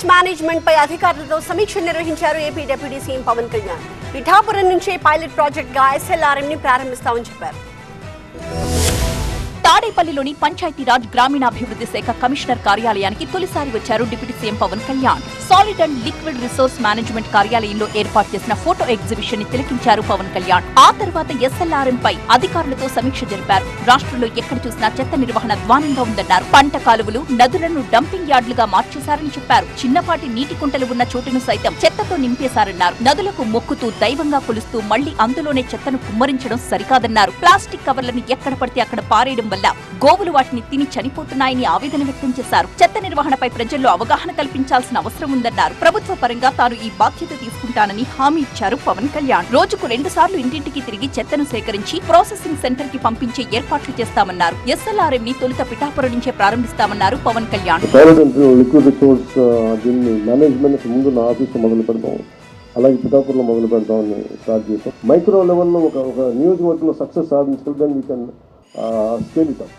Waste management పై అధికారులతో సమీక్ష నిర్వహించారు AP deputy CM Pawan Kalyan. Pithapuram నుంచే పైలట్ ప్రాజెక్ట్గా ఎస్ఎల్ఆర్ఎం ని ప్రారంభిస్తామని చెప్పారు. తాడేపల్లిలోని పంచాయతీరాజ్ గ్రామీణాభివృద్ధి శాఖ కమిషనర్ కార్యాలయానికి తొలిసారి వచ్చారు deputy CM Pawan Kalyan. Solid and liquid resource management కార్యాలయంలో ఏర్పాటు చేసిన ఫోటో ఎగ్జిబిషన్ని తిలకించారు పవన్ కళ్యాణ్. ఆ తర్వాత ఎస్ఎల్ఆర్ఎం పై అధికారులతో సమీక్ష జరిపారు. రాష్ట్రంలో ఎక్కడ చూసినా చెత్త నిర్వహణ ద్వానంగా ఉందన్నారు. పంట కాలువలు నదులను డంపింగ్ యార్డులుగా మార్చేశారని చెప్పారు. చిన్నపాటి నీటి కుంటలు ఉన్న చోటును సైతం చెత్తతో నింపేశారన్నారు. నదులకు మొక్కుతూ దైవంగా కొలుస్తూ మళ్ళీ అందులోనే చెత్తను కుమ్మరించడం సరికాదన్నారు. ప్లాస్టిక్ కవర్లను ఎక్కడ పడితే అక్కడ పారేయడం వల్ల గోవులు వాటిని తిని చనిపోతున్నాయని ఆవేదన వ్యక్తం చేశారు. చెత్త నిర్వహణపై ప్రజల్లో అవగాహన కల్పించాల్సిన అవసరం ఉంది. ఉందన్నారు. ప్రభుత్వ పరంగా తాను ఈ బాధ్యత తీసుకుంటానని హామీ ఇచ్చారు పవన్ కళ్యాణ్. రోజుకు రెండు సార్లు ఇంటింటికి తిరిగి చెత్తను సేకరించి ప్రాసెసింగ్ సెంటర్కి పంపించే ఏర్పాట్లు చేస్తామన్నారు. ఎస్ఎల్ఆర్ఎం ని తొలుత పిఠాపురం నుంచే ప్రారంభిస్తామన్నారు పవన్ కళ్యాణ్. దీన్ని మేనేజ్మెంట్ ముందు నా మొదలు పెడతాం అలాగే పిఠాపూర్లో మొదలు పెడతామని స్టార్ట్ చేసాం మైక్రో లెవెల్లో ఒక ఒక నియోజకవర్గంలో success సాధించుకుంటే we can scale it up